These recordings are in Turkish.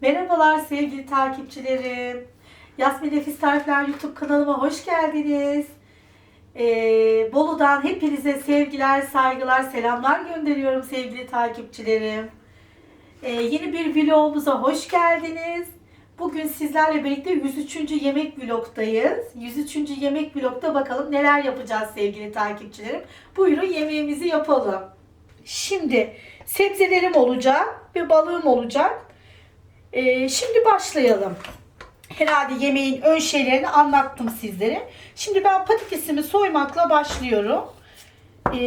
Merhabalar sevgili takipçilerim. Yasmin Nefis Tarifler YouTube kanalıma hoş geldiniz. Ee, Bolu'dan hepinize sevgiler, saygılar, selamlar gönderiyorum sevgili takipçilerim. Ee, yeni bir vlogumuza hoş geldiniz. Bugün sizlerle birlikte 103. yemek vlogdayız. 103. yemek vlogda bakalım neler yapacağız sevgili takipçilerim. Buyurun yemeğimizi yapalım. Şimdi sebzelerim olacak ve balığım olacak. Ee, şimdi başlayalım. Herhalde yemeğin ön şeylerini anlattım sizlere. Şimdi ben patatesimi soymakla başlıyorum. Ee,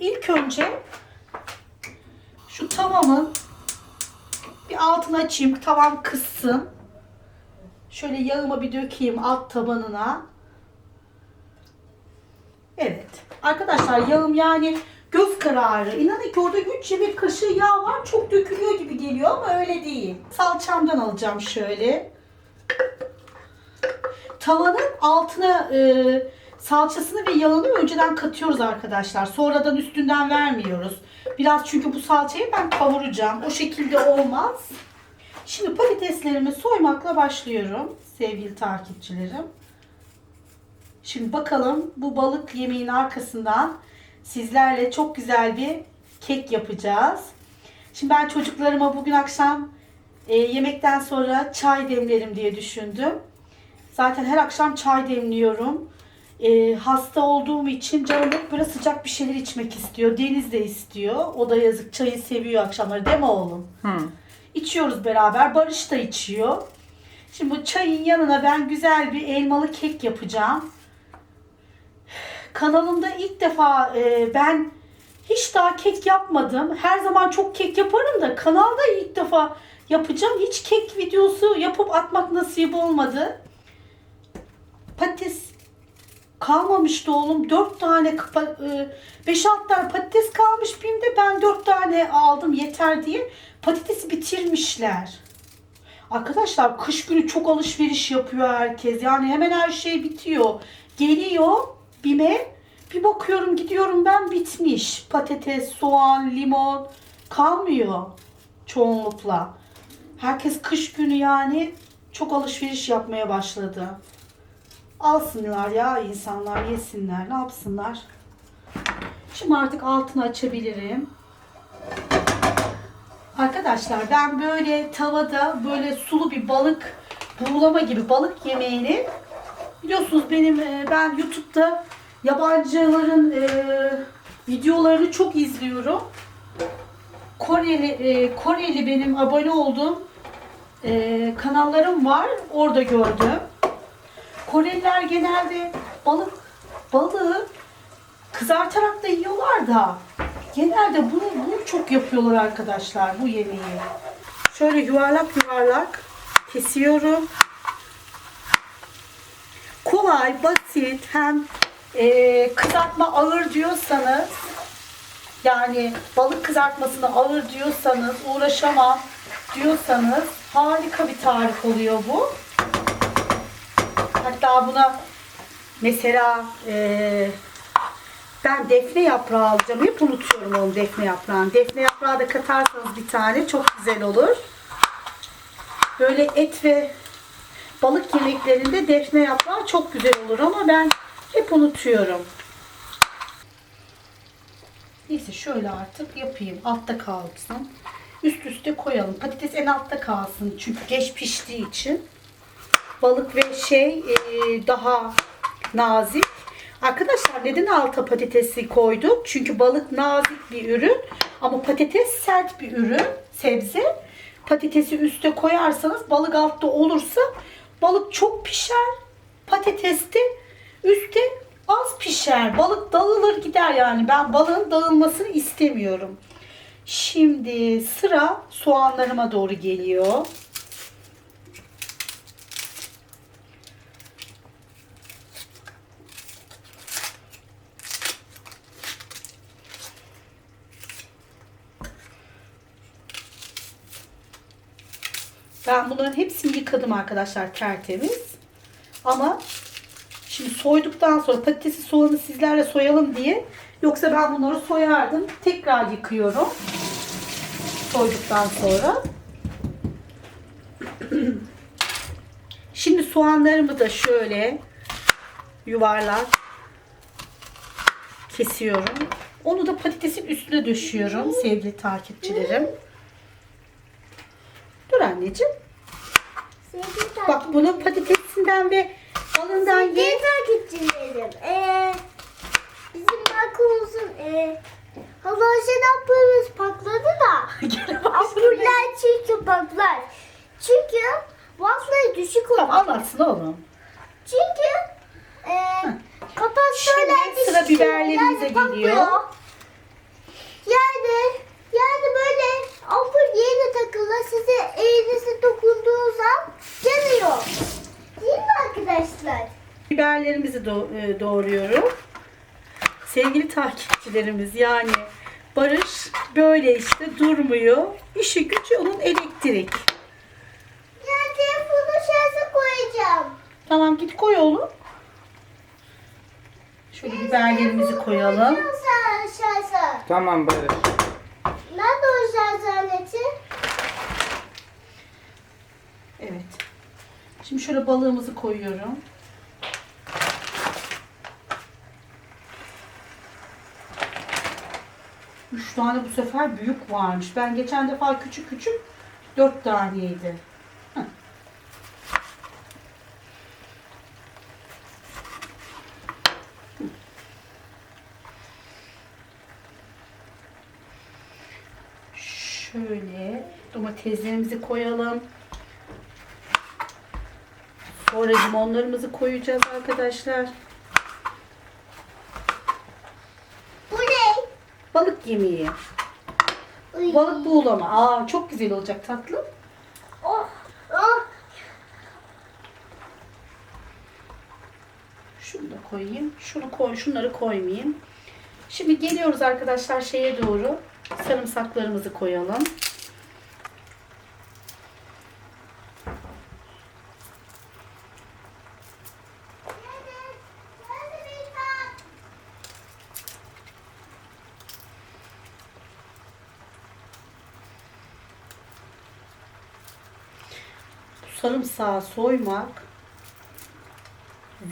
ilk önce şu tavamın bir altını açayım. Tavam kızsın. Şöyle yağımı bir dökeyim alt tabanına. Evet. Arkadaşlar yağım yani göz kararı. İnanın ki orada 3 yemek kaşığı yağ var. Çok dökülüyor gibi geliyor ama öyle değil. Salçamdan alacağım şöyle. Tavanın altına e, salçasını ve yağını önceden katıyoruz arkadaşlar. Sonradan üstünden vermiyoruz. Biraz çünkü bu salçayı ben kavuracağım. O şekilde olmaz. Şimdi patateslerimi soymakla başlıyorum sevgili takipçilerim. Şimdi bakalım bu balık yemeğin arkasından sizlerle çok güzel bir kek yapacağız. Şimdi ben çocuklarıma bugün akşam e, yemekten sonra çay demlerim diye düşündüm. Zaten her akşam çay demliyorum. E, hasta olduğum için canım hep böyle sıcak bir şeyler içmek istiyor. Deniz de istiyor. O da yazık çayı seviyor akşamları değil mi oğlum? İçiyoruz beraber. Barış da içiyor. Şimdi bu çayın yanına ben güzel bir elmalı kek yapacağım. Kanalımda ilk defa e, ben hiç daha kek yapmadım. Her zaman çok kek yaparım da kanalda ilk defa yapacağım. Hiç kek videosu yapıp atmak nasip olmadı. Patates kalmamıştı oğlum. 4 tane 5-6 tane patates kalmış BİM'de. Ben 4 tane aldım yeter diye. Patatesi bitirmişler. Arkadaşlar kış günü çok alışveriş yapıyor herkes. Yani hemen her şey bitiyor. Geliyor BİM'e. Bir bakıyorum gidiyorum ben bitmiş. Patates, soğan, limon kalmıyor çoğunlukla. Herkes kış günü yani çok alışveriş yapmaya başladı. Alsınlar ya insanlar yesinler ne yapsınlar. Şimdi artık altını açabilirim. Arkadaşlar ben böyle tavada böyle sulu bir balık buğulama gibi balık yemeğini biliyorsunuz benim e, ben YouTube'da yabancıların e, videolarını çok izliyorum. Koreli e, Koreli benim abone olduğum e, kanallarım var. Orada gördüm. Koreliler genelde balık balığı kızartarak da yiyorlar da genelde bunu, bunu çok yapıyorlar arkadaşlar bu yemeği. Şöyle yuvarlak yuvarlak kesiyorum. Kolay, basit hem e, kızartma ağır diyorsanız yani balık kızartmasını ağır diyorsanız uğraşamam diyorsanız harika bir tarif oluyor bu. Hatta buna mesela e, ben defne yaprağı alacağım. Hep unutuyorum onu defne yaprağını. Defne yaprağı da katarsanız bir tane çok güzel olur. Böyle et ve balık yemeklerinde defne yaprağı çok güzel olur ama ben hep unutuyorum. Neyse şöyle artık yapayım. Altta kalsın. Üst üste koyalım. Patates en altta kalsın. Çünkü geç piştiği için. Balık ve şey e, daha nazik. Arkadaşlar neden alta patatesi koyduk? Çünkü balık nazik bir ürün ama patates sert bir ürün, sebze. Patatesi üste koyarsanız balık altta olursa balık çok pişer. Patates de üstte az pişer. Balık dağılır gider yani. Ben balığın dağılmasını istemiyorum. Şimdi sıra soğanlarıma doğru geliyor. Ben bunların hepsini yıkadım arkadaşlar tertemiz. Ama şimdi soyduktan sonra patatesi soğanı sizlerle soyalım diye yoksa ben bunları soyardım. Tekrar yıkıyorum. Soyduktan sonra. Şimdi soğanlarımı da şöyle yuvarlak kesiyorum. Onu da patatesin üstüne döşüyorum sevgili takipçilerim. Dur anneciğim. Sevgili Bak bunun patatesinden ve balından Sevgili ye. takipçilerim, eee bizim balkonumuzun eee halojen patladı da Gene başladı. çünkü patlar. Çünkü wattları düşük Tamam olur. anlatsın oğlum. Çünkü eee kapatörler Şimdi sıra düşük, biberlerimize geliyor. Yani yani böyle ampul yeni takılı size elinize dokunduğu zaman yanıyor. Değil mi arkadaşlar? Biberlerimizi do- e, doğruyorum. Sevgili takipçilerimiz yani Barış böyle işte durmuyor. İşi gücü onun elektrik. Ya telefonu şarja koyacağım. Tamam git koy oğlum. Şöyle biberlerimizi koyalım. Şarja. Tamam Barış. Nerede o şarj aleti? Evet. Şimdi şöyle balığımızı koyuyorum. Üç tane bu sefer büyük varmış. Ben geçen defa küçük küçük dört taneydi. Şöyle domateslerimizi koyalım. Sonra limonlarımızı koyacağız arkadaşlar. Bu ne? Balık yemeği. Uy. Balık buğulama. Aa çok güzel olacak tatlım. Oh, oh. Şunu da koyayım. Şunu koy, şunları koymayayım. Şimdi geliyoruz arkadaşlar şeye doğru. Sarımsaklarımızı koyalım. Sarımsağı soymak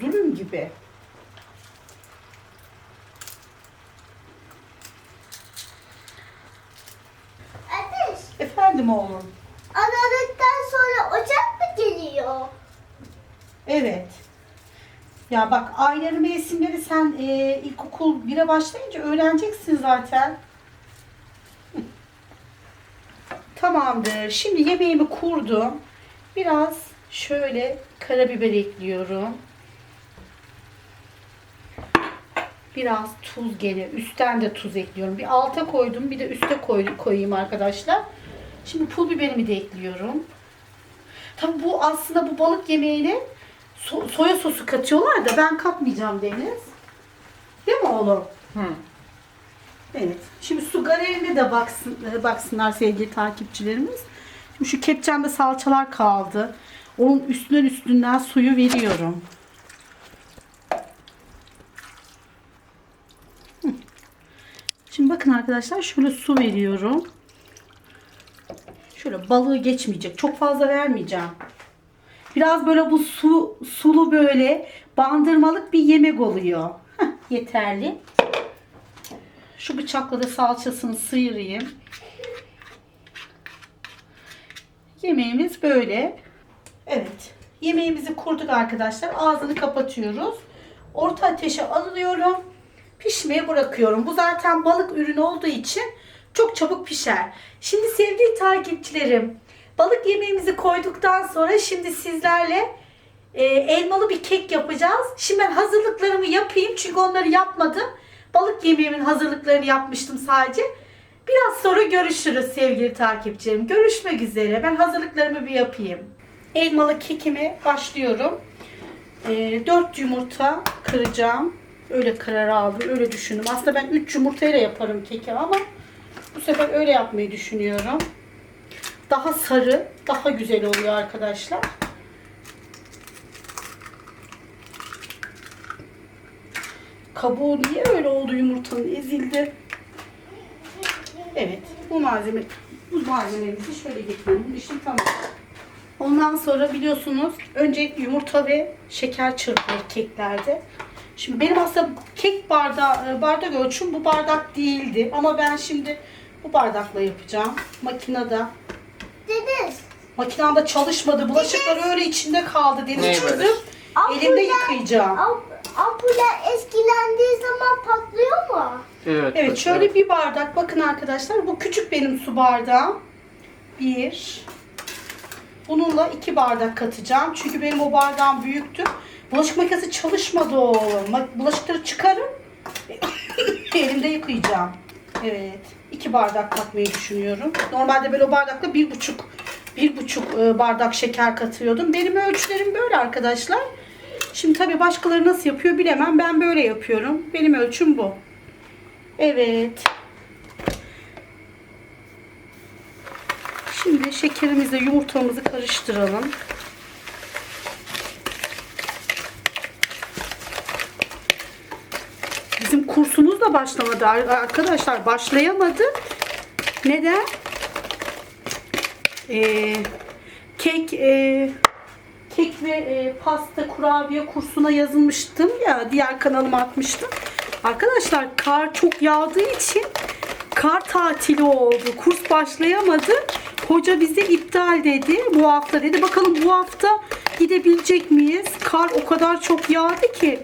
zulüm gibi. Ateş. Efendim oğlum. Aralıktan sonra ocak mı geliyor? Evet. Ya bak ayları mevsimleri sen e, ilkokul 1'e başlayınca öğreneceksin zaten. Tamamdır. Şimdi yemeğimi kurdum. Biraz şöyle karabiber ekliyorum. Biraz tuz gene. Üstten de tuz ekliyorum. Bir alta koydum. Bir de üste koy, koyayım arkadaşlar. Şimdi pul biberimi de ekliyorum. Tabii bu aslında bu balık yemeğine so- soya sosu katıyorlar da ben katmayacağım Deniz. Değil mi oğlum? Hı. Evet. Şimdi su galerine de baksın, baksınlar sevgili takipçilerimiz. Şimdi şu kepçemde salçalar kaldı. Onun üstünden üstünden suyu veriyorum. Şimdi bakın arkadaşlar şöyle su veriyorum. Şöyle balığı geçmeyecek. Çok fazla vermeyeceğim. Biraz böyle bu su sulu böyle bandırmalık bir yemek oluyor. Heh, yeterli. Şu bıçakla da salçasını sıyırayım. Yemeğimiz böyle. Yemeğimizi kurduk arkadaşlar. Ağzını kapatıyoruz. Orta ateşe alıyorum. Pişmeye bırakıyorum. Bu zaten balık ürünü olduğu için çok çabuk pişer. Şimdi sevgili takipçilerim, balık yemeğimizi koyduktan sonra şimdi sizlerle e, elmalı bir kek yapacağız. Şimdi ben hazırlıklarımı yapayım çünkü onları yapmadım. Balık yemeğimin hazırlıklarını yapmıştım sadece. Biraz sonra görüşürüz sevgili takipçilerim. Görüşmek üzere. Ben hazırlıklarımı bir yapayım. Elmalı kekime başlıyorum. E, 4 yumurta kıracağım. Öyle karar aldım. Öyle düşündüm. Aslında ben 3 yumurtayla yaparım keki ama bu sefer öyle yapmayı düşünüyorum. Daha sarı, daha güzel oluyor arkadaşlar. Kabuğu niye öyle oldu yumurtanın ezildi. Evet bu malzeme bu malzememizi şöyle getirelim. Bu işim tamam. Ondan sonra biliyorsunuz önce yumurta ve şeker çırpılır keklerde. Şimdi benim aslında kek bardağı, e, bardak ölçüm bu bardak değildi. Ama ben şimdi bu bardakla yapacağım. Makinede. Deniz. Makinamda çalışmadı. Bulaşıklar öyle içinde kaldı. Deniz Ne çözdüm. böyle? Elimde yıkayacağım. Am- Ampuller eskilendiği zaman patlıyor mu? Evet. Evet şöyle bir bardak bakın arkadaşlar bu küçük benim su bardağım. Bir. Bununla iki bardak katacağım. Çünkü benim o bardağım büyüktü. Bulaşık makinesi çalışmadı oğlum. Bulaşıkları çıkarım. Elimde yıkayacağım. Evet. iki bardak katmayı düşünüyorum. Normalde böyle o bardakla bir buçuk bir buçuk e, bardak şeker katıyordum. Benim ölçülerim böyle arkadaşlar. Şimdi tabii başkaları nasıl yapıyor bilemem. Ben böyle yapıyorum. Benim ölçüm bu. Evet. Şimdi şekerimizle yumurtamızı karıştıralım. Bizim kursumuz da başlamadı ar- arkadaşlar. Başlayamadı. Neden? Ee, kek e, kek ve e, pasta kurabiye kursuna yazılmıştım ya diğer kanalıma atmıştım. Arkadaşlar kar çok yağdığı için kar tatili oldu. Kurs başlayamadı. Hoca bize iptal dedi. Bu hafta dedi. Bakalım bu hafta gidebilecek miyiz? Kar o kadar çok yağdı ki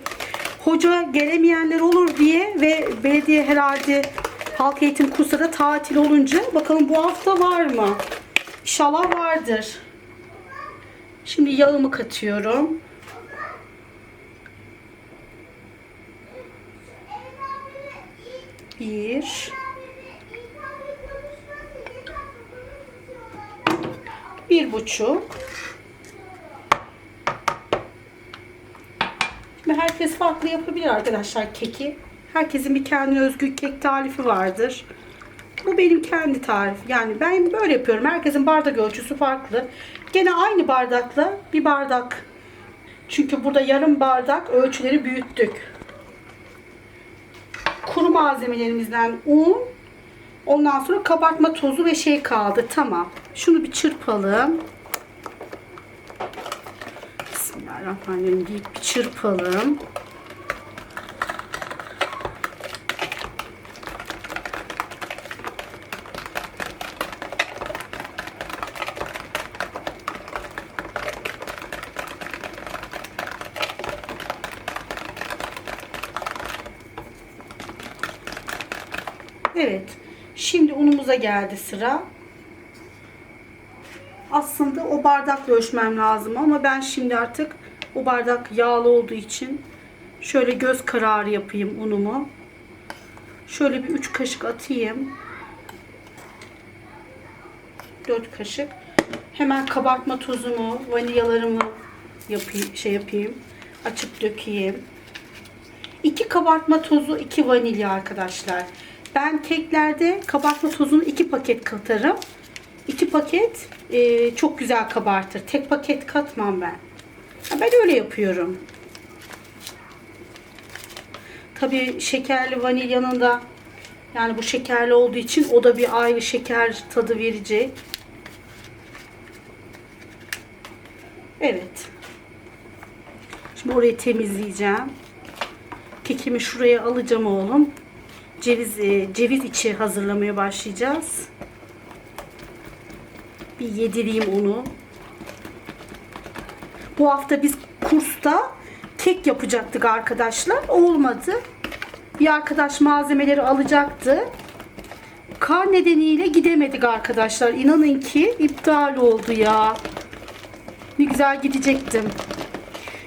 hoca gelemeyenler olur diye ve belediye herhalde halk eğitim kursu da tatil olunca bakalım bu hafta var mı? İnşallah vardır. Şimdi yağımı katıyorum. Bir. Bir buçuk. Şimdi herkes farklı yapabilir arkadaşlar keki. Herkesin bir kendine özgü kek tarifi vardır. Bu benim kendi tarif. Yani ben böyle yapıyorum. Herkesin bardak ölçüsü farklı. Gene aynı bardakla bir bardak. Çünkü burada yarım bardak ölçüleri büyüttük. Kuru malzemelerimizden un, ondan sonra kabartma tozu ve şey kaldı. Tamam. Şunu bir çırpalım. Bismillahirrahmanirrahim deyip bir çırpalım. Evet. Şimdi unumuza geldi sıra. Aslında o bardakla ölçmem lazım ama ben şimdi artık o bardak yağlı olduğu için şöyle göz kararı yapayım unumu. Şöyle bir 3 kaşık atayım. 4 kaşık. Hemen kabartma tozumu, vanilyalarımı yapayım, şey yapayım. Açıp dökeyim. 2 kabartma tozu, 2 vanilya arkadaşlar. Ben keklerde kabartma tozunu 2 paket katarım. 2 paket e, çok güzel kabartır. Tek paket katmam ben. Ha, Ben öyle yapıyorum. Tabii şekerli vanilyanın da yani bu şekerli olduğu için o da bir ayrı şeker tadı verecek. Evet. Şimdi orayı temizleyeceğim. Kekimi şuraya alacağım oğlum. Ceviz e, ceviz içi hazırlamaya başlayacağız. Bir yedireyim onu. Bu hafta biz kursta kek yapacaktık arkadaşlar. Olmadı. Bir arkadaş malzemeleri alacaktı. Kar nedeniyle gidemedik arkadaşlar. İnanın ki iptal oldu ya. Ne güzel gidecektim.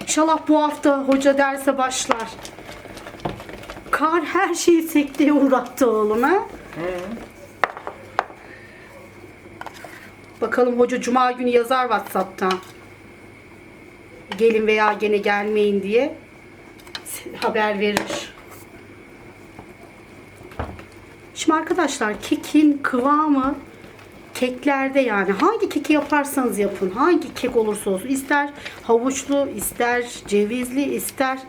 İnşallah bu hafta hoca derse başlar. Kar her şeyi sekteye uğrattı oğlum ha. Bakalım hoca cuma günü yazar WhatsApp'tan. Gelin veya gene gelmeyin diye haber verir. Şimdi arkadaşlar kekin kıvamı keklerde yani hangi keki yaparsanız yapın hangi kek olursa olsun ister havuçlu ister cevizli ister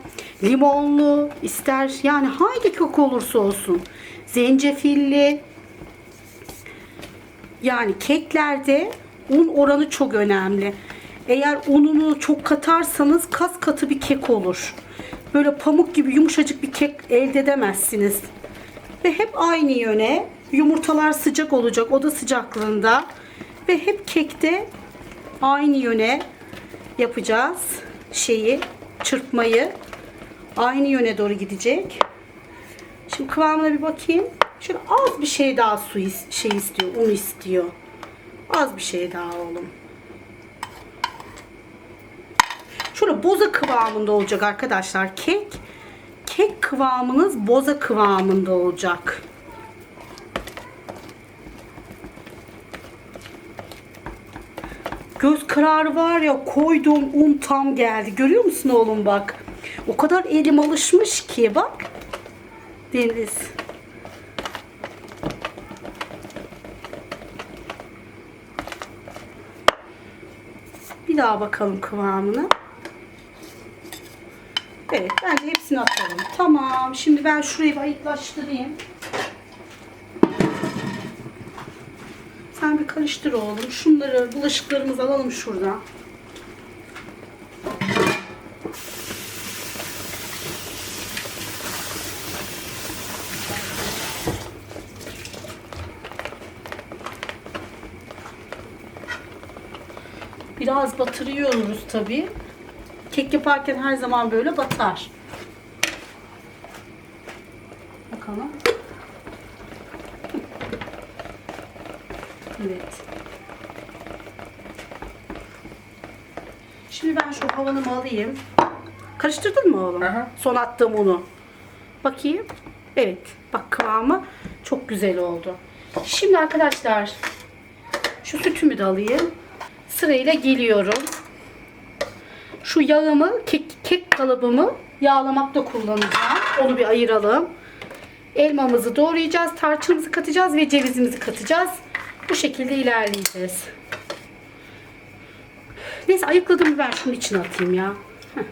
limonlu ister yani hangi kek olursa olsun zencefilli yani keklerde Un oranı çok önemli. Eğer ununu çok katarsanız kas katı bir kek olur. Böyle pamuk gibi yumuşacık bir kek elde edemezsiniz. Ve hep aynı yöne yumurtalar sıcak olacak oda sıcaklığında ve hep kekte aynı yöne yapacağız şeyi çırpmayı aynı yöne doğru gidecek. Şimdi kıvamına bir bakayım. Şöyle az bir şey daha su is- şey istiyor, un istiyor. Az bir şey daha oğlum. Şöyle boza kıvamında olacak arkadaşlar kek. Kek kıvamınız boza kıvamında olacak. Göz kararı var ya koyduğum un tam geldi. Görüyor musun oğlum bak. O kadar elim alışmış ki bak. Deniz. Bir daha bakalım kıvamına. Evet bence hepsini atalım. Tamam. Şimdi ben şurayı bir ayıklaştırayım. Sen bir karıştır oğlum. Şunları bulaşıklarımızı alalım şuradan. Biraz batırıyoruz tabii. Kek yaparken her zaman böyle batar. Bakalım. Evet. Şimdi ben şu havanımı alayım. Karıştırdın mı oğlum? Aha. Son attığım unu. Bakayım. Evet. Bak kıvamı çok güzel oldu. Şimdi arkadaşlar şu sütümü de alayım. Sırayla geliyorum. Şu yağımı, kek, kek kalıbımı yağlamakta kullanacağım. Onu bir ayıralım. Elmamızı doğrayacağız, tarçınımızı katacağız ve cevizimizi katacağız. Bu şekilde ilerleyeceğiz. Neyse ayıkladım ben şunun içine atayım ya. Heh.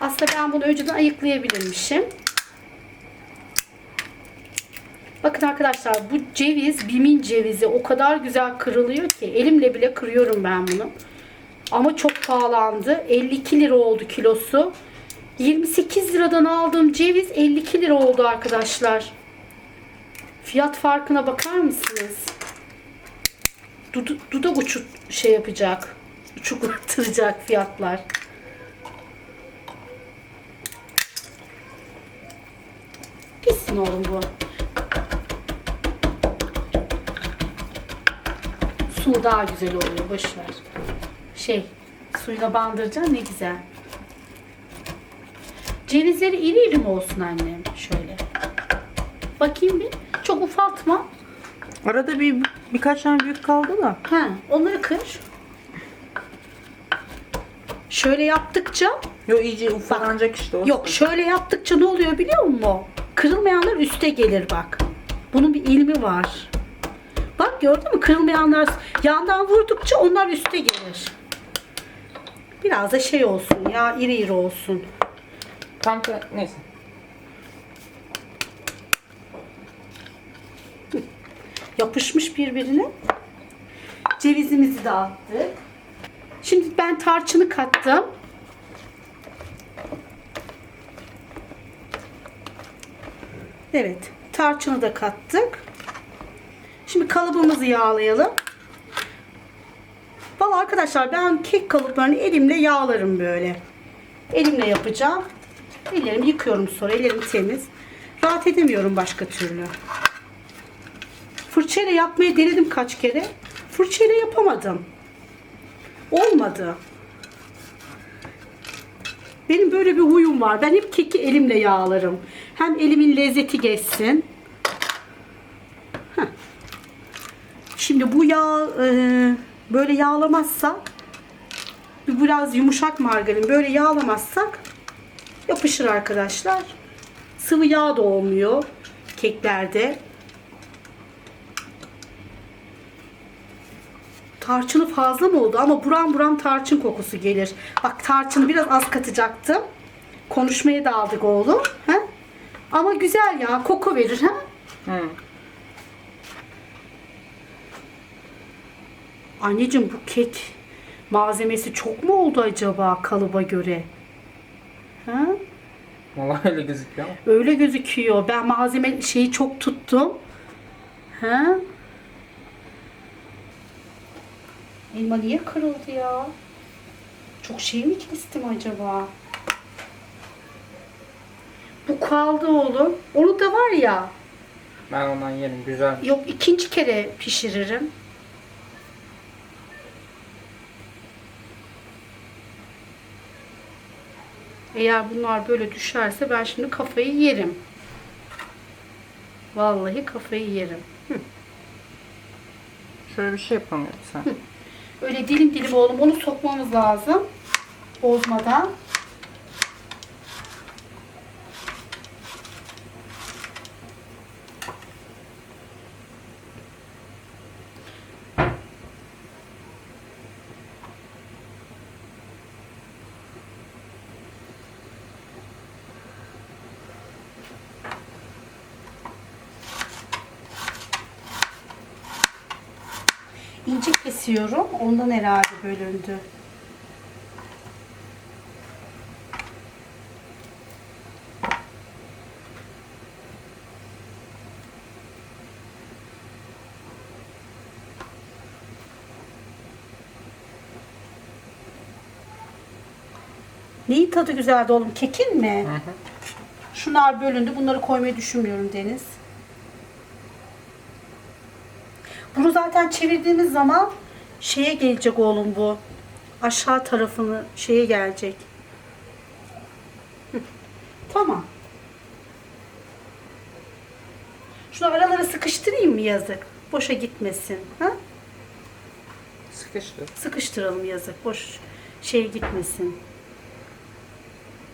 Aslında ben bunu önceden ayıklayabilirmişim. Bakın arkadaşlar bu ceviz, bimin cevizi o kadar güzel kırılıyor ki elimle bile kırıyorum ben bunu. Ama çok pahalandı. 52 lira oldu kilosu. 28 liradan aldığım ceviz 52 lira oldu arkadaşlar. Fiyat farkına bakar mısınız? Dudu, dudak uçu şey yapacak. Uçuklatıracak fiyatlar. Pissin oğlum bu. Su daha güzel oluyor. Boşver. Şey, suyla bandıracaksın ne güzel. Cevizleri iri iri mi olsun annem? Şöyle. Bakayım bir. Çok ufaltma. Arada bir birkaç tane büyük kaldı da. Ha, onları kır. Şöyle yaptıkça Yo iyice ufalanacak işte o. Yok şöyle yaptıkça ne oluyor biliyor musun? Kırılmayanlar üste gelir bak. Bunun bir ilmi var. Gördün mü? Kırılmayanlar yandan vurdukça onlar üste gelir. Biraz da şey olsun ya iri iri olsun. Tam da neyse. Yapışmış birbirine. Cevizimizi de attık. Şimdi ben tarçını kattım. Evet. Tarçını da kattık. Şimdi kalıbımızı yağlayalım. Valla arkadaşlar ben kek kalıplarını elimle yağlarım böyle. Elimle yapacağım. Ellerimi yıkıyorum sonra. Ellerim temiz. Rahat edemiyorum başka türlü. Fırçayla yapmayı denedim kaç kere. Fırçayla yapamadım. Olmadı. Benim böyle bir huyum var. Ben hep keki elimle yağlarım. Hem elimin lezzeti geçsin. Şimdi bu yağ e, böyle yağlamazsak bir biraz yumuşak margarin böyle yağlamazsak yapışır arkadaşlar. Sıvı yağ da olmuyor keklerde. Tarçını fazla mı oldu ama buram buram tarçın kokusu gelir. Bak tarçını biraz az katacaktım. Konuşmaya daldık oğlum. He? Ama güzel ya koku verir. ha? Hı. Anneciğim bu kek malzemesi çok mu oldu acaba kalıba göre? Ha? Vallahi öyle gözüküyor. Öyle gözüküyor. Ben malzeme şeyi çok tuttum. Ha? Elma niye kırıldı ya? Çok şey mi kestim acaba? Bu kaldı oğlum. Onu da var ya. Ben ondan yerim güzel. Yok ikinci kere pişiririm. Eğer bunlar böyle düşerse ben şimdi kafayı yerim. Vallahi kafayı yerim. Şöyle bir şey yapalım sen. Öyle dilim dilim oğlum onu sokmamız lazım. Bozmadan. İnce kesiyorum. Ondan herhalde bölündü. Neyin tadı güzeldi oğlum? Kekin mi? Hı hı. Şunlar bölündü. Bunları koymayı düşünmüyorum Deniz. Bunu zaten çevirdiğimiz zaman şeye gelecek oğlum bu. Aşağı tarafını şeye gelecek. Hı. Tamam. Şunu aralara sıkıştırayım mı yazık? Boşa gitmesin. Ha? Sıkıştı. Sıkıştıralım yazık. Boş şeye gitmesin.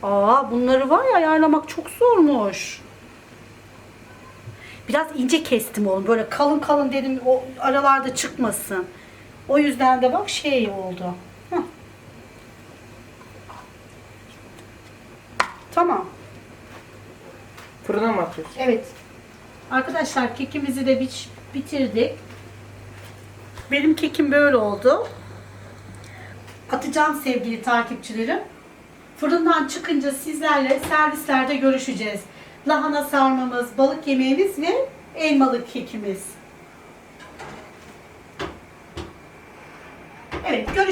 Aa bunları var ya ayarlamak çok zormuş. Biraz ince kestim oğlum. Böyle kalın kalın dedim o aralarda çıkmasın. O yüzden de bak şey oldu. Hah. Tamam. Fırına mı atıyorsun? Evet. Arkadaşlar kekimizi de biç- bitirdik. Benim kekim böyle oldu. Atacağım sevgili takipçilerim. Fırından çıkınca sizlerle servislerde görüşeceğiz. Lahana sarmamız, balık yemeğimiz ve elmalı kekimiz.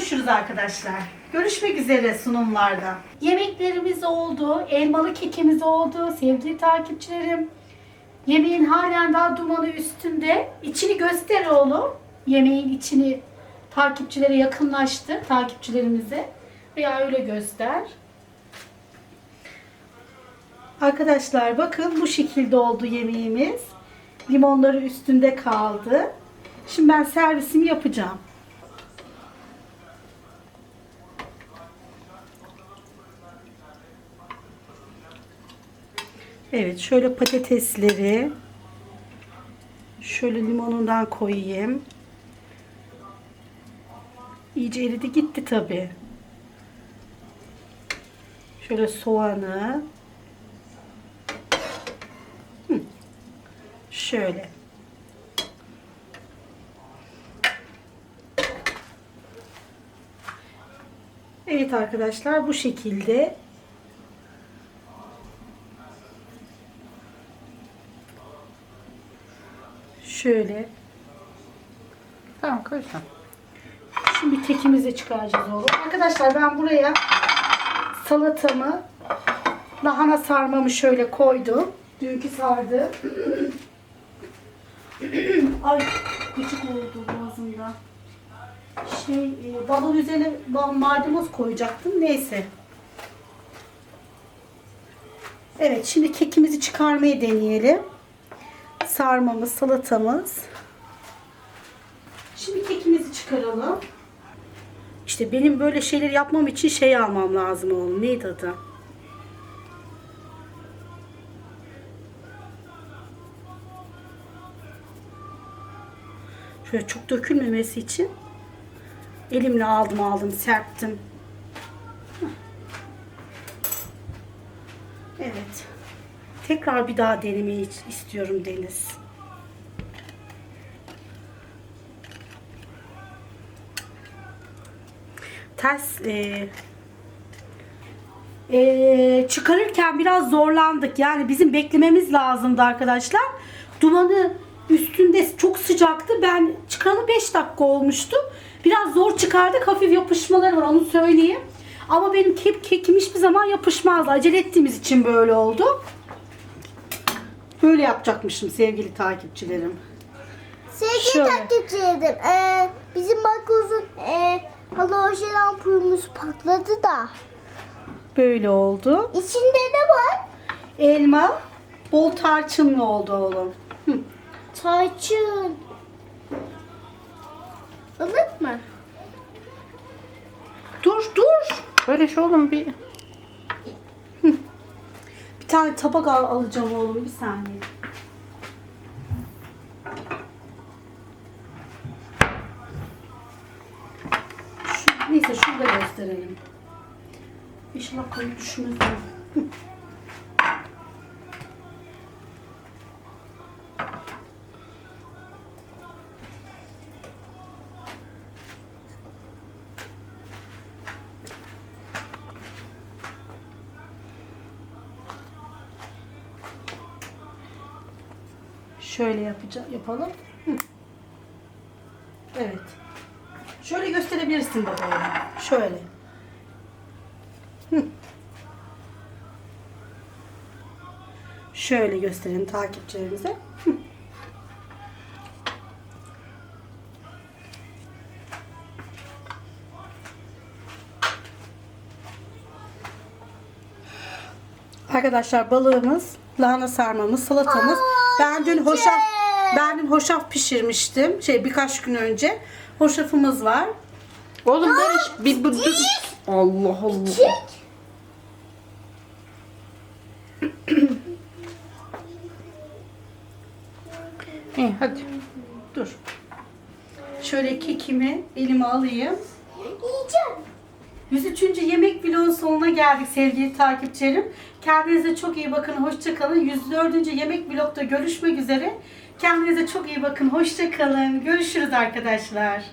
Görüşürüz arkadaşlar. Görüşmek üzere sunumlarda. Yemeklerimiz oldu. Elmalı kekimiz oldu. Sevgili takipçilerim. Yemeğin halen daha dumanı üstünde. İçini göster oğlum. Yemeğin içini takipçilere yakınlaştı. Takipçilerimize. Veya öyle göster. Arkadaşlar bakın bu şekilde oldu yemeğimiz. Limonları üstünde kaldı. Şimdi ben servisimi yapacağım. Evet şöyle patatesleri şöyle limonundan koyayım. İyice eridi gitti tabi. Şöyle soğanı. Şöyle. Evet arkadaşlar bu şekilde şöyle Tamam koy sen. Şimdi kekimizi çıkaracağız oğlum. Arkadaşlar ben buraya salatamı, lahana sarmamı şöyle koydum. Dünkü sardı. Ay gıcık oldu boğazımda. Şey, e, balon üzerine maydanoz koyacaktım. Neyse. Evet şimdi kekimizi çıkarmayı deneyelim. Sarmamız, salatamız. Şimdi kekimizi çıkaralım. İşte benim böyle şeyler yapmam için şey almam lazım oğlum. Neydi adı? Şöyle çok dökülmemesi için elimle aldım aldım serptim. Evet. Tekrar bir daha denemeyi istiyorum Deniz. ters e, e, çıkarırken biraz zorlandık. Yani bizim beklememiz lazımdı arkadaşlar. Dumanı üstünde çok sıcaktı. Ben çıkalı 5 dakika olmuştu. Biraz zor çıkardık. Hafif yapışmaları var onu söyleyeyim. Ama benim kek, kekim hiçbir zaman yapışmazdı. Acele ettiğimiz için böyle oldu. Böyle yapacakmışım sevgili takipçilerim. Sevgili Şöyle. takipçilerim, e, bizim balkonun e, halojen ampulümüz patladı da. Böyle oldu. İçinde ne var? Elma bol tarçınlı oldu oğlum. Tarçın. Ilık mı? Dur dur. Böyle şey oğlum Bir tane tabak al, alacağım oğlum bir saniye. Şu, neyse şurada gösterelim. İnşallah koyup düşmez. Hı. Şöyle yapacağım, yapalım. Hı. Evet. Şöyle gösterebilirsin böyle. Şöyle. Hı. Şöyle gösterelim takipçilerimize. Hı. Arkadaşlar balığımız, lahana sarmamız, salatamız. ben dün hoşaf ben dün hoşaf pişirmiştim. Şey birkaç gün önce. Hoşafımız var. Oğlum Barış bir bu dur. Allah Allah. İyi hadi. Dur. Şöyle kekimi elime alayım. Yiyeceğim. 103. yemek vlogun sonuna geldik sevgili takipçilerim. Kendinize çok iyi bakın. Hoşçakalın. 104. yemek vlogda görüşmek üzere. Kendinize çok iyi bakın. Hoşçakalın. Görüşürüz arkadaşlar.